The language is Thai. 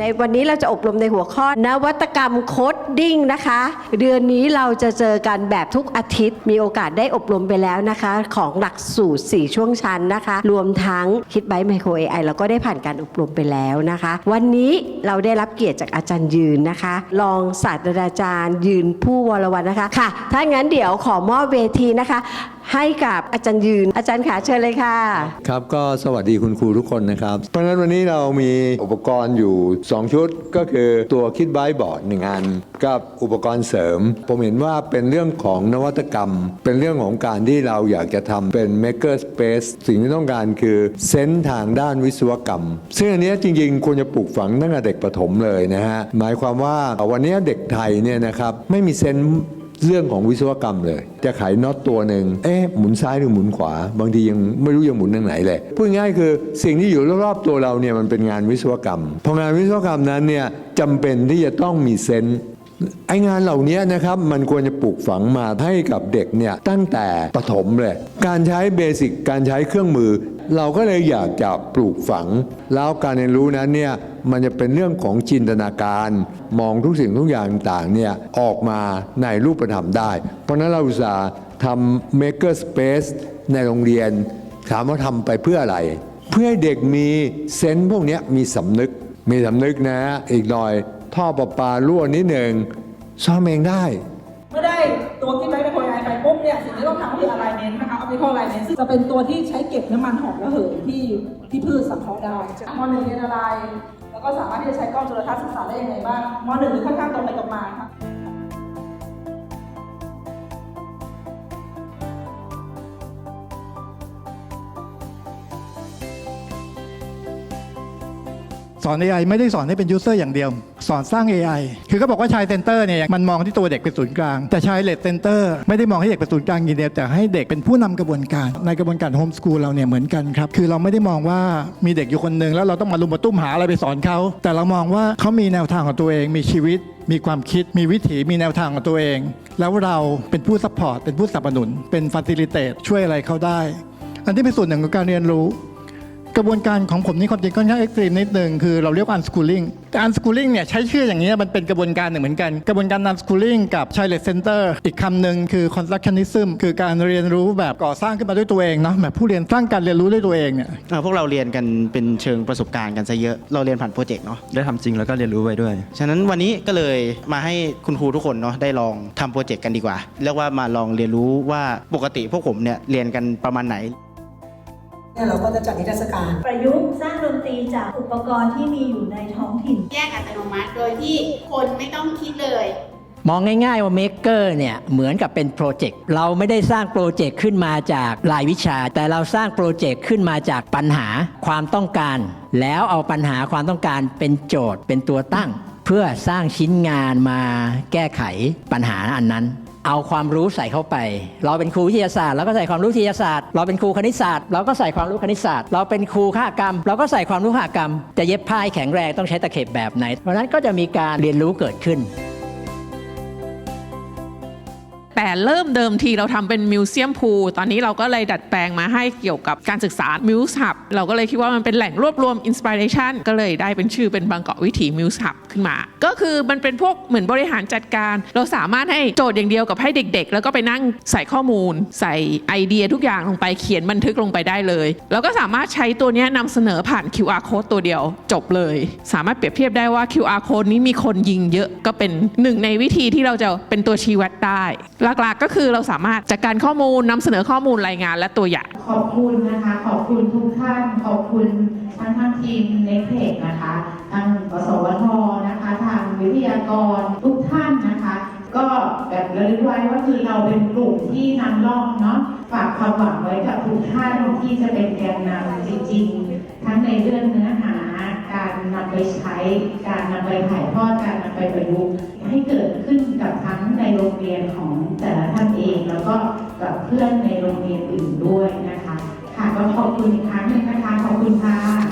ในวันนี้เราจะอบรมในหัวข้อนวัตกรรมโคดดิ้งนะคะ เดือนนี้เราจะเจอกันแบบทุกอาทิตย์ มีโอกาสได้อบรมไปแล้วนะคะ ของหลักสูตร 4 ช่วงชั้นนะคะ รวมทั้งคิดไบไมโคร AI เราก็ได้ผ่านการอบรมไปแล้วนะคะ วันนี้เราได้รับเกียรติจากอาจารย์ยืนนะคะ รองศาสตราจารย์ยืนผู้วรวันนะคะค่ะ ถ้างั้นเดี๋ยวขอมอบเวทีนะคะ ให้กับอาจารย์ยืน อาจารย์ขาเชิญเลยค่ะ ครับก็สวัสดีคุณครูทุกคนนะครับ เพราะฉะนั้นวันนี้เรามีอุปกรณ์อยู่ 2 ชุดก็คือตัวคิดไบบอร์ดหนึ่งอันกับอุปกรณ์เสริม ผมเห็นว่าเป็นเรื่องของนวัตกรรม เป็นเรื่องของการที่เราอยากจะทำเป็น maker space สิ่งที่ต้องการคือเซนส์ทางด้านวิศวกรรม ซึ่งอันนี้จริงๆควรจะปลูกฝังตั้งแต่เด็กประถมเลยนะฮะหมายความว่าวันนี้เด็กไทยเนี่ยนะครับไม่มีเซนส์ เรื่องของวิศวกรรมเลย จะไขน็อตตัวหนึ่งเอ๊ะหมุนซ้ายหรือหมุนขวา บางทียังไม่รู้ยังหมุนทางไหนเลยพูดง่ายคือสิ่งที่อยู่รอบๆตัวเราเนี่ยมันเป็นงานวิศวกรรมพองานวิศวกรรมนั้นเนี่ยจำเป็นที่จะต้องมีเซนส์ ไองานเหล่านี้นะครับมันควรจะปลูกฝังมาให้กับเด็กเนี่ยตั้งแต่ประถมเลย การใช้เบสิกการใช้เครื่องมือ เราก็เลยอยากจะปลูกฝัง แล้วการเรียนรู้นั้นเนี่ยมันจะเป็นเรื่องของจินตนาการ มองทุกสิ่งทุกอย่างต่างเนี่ยออกมาในรูปธรรมได้ เพราะนั้นเราอุตส่าห์ทำ maker space ในโรงเรียน ถามว่าทำไปเพื่ออะไร เพื่อให้เด็กมีเซนส์พวกนี้มีสำนึกมีสำนึกนะอีกหน่อย ท่อประปารั่วนิดหนึ่งซ่อมเองได้เมื่อได้ตัวที่ไว้ในโคไอไปปุ๊บเนี่ยสิ่งที่ต้องทำก็คืออะไรเน้นนะคะเอาไปเข้าอะไรเน้นซึ่งจะเป็นตัวที่ใช้เก็บน้ำมันหอมระเหยที่ที่พืชสังเคราะห์ได้มหนึ่งเรียนอะไร แล้วก็สามารถที่จะใช้กล้องจุลทรรศน์ศึกษาได้ยังไงบ้างมหนึ่งค่อนข้างตรงไปตรงมาค่ะ สอน AI ไม่ได้สอนให้เป็นยูเซอร์อย่างเดียว สอนสร้าง AI คือเขาบอกว่าชายเซนเตอร์เนี่ยมันมองที่ตัวเด็กเป็นศูนย์กลาง แต่ชายเลดเซนเตอร์ไม่ได้มองให้เด็กเป็นศูนย์กลางอย่างเดียวแต่ให้เด็กเป็นผู้นำกระบวนการในกระบวนการโฮมสกูลเราเนี่ยเหมือนกันครับคือเราไม่ได้มองว่ามีเด็กอยู่คนหนึ่งแล้วเราต้องมาลุมมาตุ้มหาอะไรไปสอนเขาแต่เรามองว่าเขามีแนวทางของตัวเองมีชีวิตมีความคิดมีวิถีมีแนวทางของตัวเอง แล้วเราเป็นผู้ซัพพอร์ตเป็นผู้สนับสนุน เป็นฟ a ซิลิเตตช่วยอะไรเขาได้ อันนี้เป็นส่วนหนึ่งของการเรียนรู้ กระบวนการของผมนี่ความจริงค่อนข้างเอ็กซ์ตรีมนิดนึงคือเราเรียกว่า unschooling แต่ unschooling เนี่ยใช้ชื่ออย่างนี้ยมันเป็นกระบวนการหนึ่งเหมือนกัน กระบวนการ unschooling กับ child center อีกคำหนึ่งคือ constructionism คือการเรียนรู้แบบก่อสร้างขึ้นมาด้วยตัวเองเนาะแบบผู้เรียนสร้างการเรียนรู้ด้วยตัวเองเนี่ยเอ่อพวกเราเรียนกันเป็นเชิงประสบการณ์กันซะเยอะเราเรียนผ่านโปรเจกต์เนาะได้ทำจริงแล้วก็เรียนรู้ไปด้วย ฉะนั้นวันนี้ก็เลยมาให้คุณครูทุกคนเนาะได้ลองทำโปรเจกต์กันดีกว่าเรียกว่ามาลองเรียนรู้ว่าปกติพวกผมเนี่ยเรียนกันประมาณไหน เนี่ยเราก็จะจัดนิทรรศการ ประยุกต์สร้างดนตรีจากอุปกรณ์ที่มีอยู่ในท้องถิ่น แยกอัตโนมัติโดยที่คนไม่ต้องคิดเลย มองง่ายๆว่า Maker เนี่ยเหมือนกับเป็นโปรเจกต์เราไม่ได้สร้างโปรเจกต์ขึ้นมาจากรายวิชา แต่เราสร้างโปรเจกต์ขึ้นมาจากปัญหาความต้องการ แล้วเอาปัญหาความต้องการเป็นโจทย์เป็นตัวตั้ง เพื่อสร้างชิ้นงานมาแก้ไขปัญหาอันนั้น เอาความรู้ใส่เข้าไป เราเป็นครูวิทยาศาสตร์เราก็ใส่ความรู้วิทยาศาสตร์ เราเป็นครูคณิตศาสตร์เราก็ใส่ความรู้คณิตศาสตร์ เราเป็นครูข้ากรรม เราก็ใส่ความรู้ข้ากรรม จะเย็บผ้าให้แข็งแรงต้องใช้ตะเข็บแบบไหน เพราะนั้นก็จะมีการเรียนรู้เกิดขึ้นแต่เริ่มเดิมทีเราทำเป็นมิวเซียมพูตอนนี้เราก็เลยดัดแปลงมาให้เกี่ยวกับการศึกษามิวส์หับเราก็เลยคิดว่ามันเป็นแหล่งรวบรวมอินสปิเรชันก็เลยได้เป็นชื่อเป็นบางกอกวิถีมิวส์หับขึ้นมาก็คือมันเป็นพวกเหมือนบริหารจัดการ เราสามารถให้โจทย์อย่างเดียวกับให้เด็ก ๆ แล้วก็ไปนั่งใส่ข้อมูล ใส่ไอเดียทุกอย่างลงไปเขียนบันทึกลงไปได้เลย แล้วก็สามารถใช้ตัวนี้นำเสนอผ่าน QR code ตัวเดียวจบเลย สามารถเปรียบเทียบได้ว่า QR code นี้มีคนยิงเยอะก็เป็นหนึ่งในวิธีที่เราจะเป็นตัวชี้วัดได้ หลักๆก็คือเราสามารถจัดการข้อมูลนำเสนอข้อมูลรายงานและตัวอย่างขอบคุณนะคะ ขอบคุณทุกท่านขอบคุณทั้งทางทีมเน็กเทคนะคะทางกสวทนะคะทางวิทยากรทุกท่านนะคะ ก็แบบระลึกไว้ว่าคือเราเป็นกลุ่มที่นำร่องเนาะฝากความหวังไว้กับทุกท่านที่จะเป็นแกนนำจริงๆ ทั้งในเรื่องเนื้อหาการนำไปใช้ การนำไปถ่ายทอดการนำไปประยุกต์ให้เกิดขึ้นกับทั้งในโรงเรียนของแต่ละท่านเอง แล้วก็กับเพื่อนในโรงเรียนอื่นด้วยนะคะ ค่ะก็ขอบคุณอีกครั้งหนึ่งนะคะขอบคุณค่ะ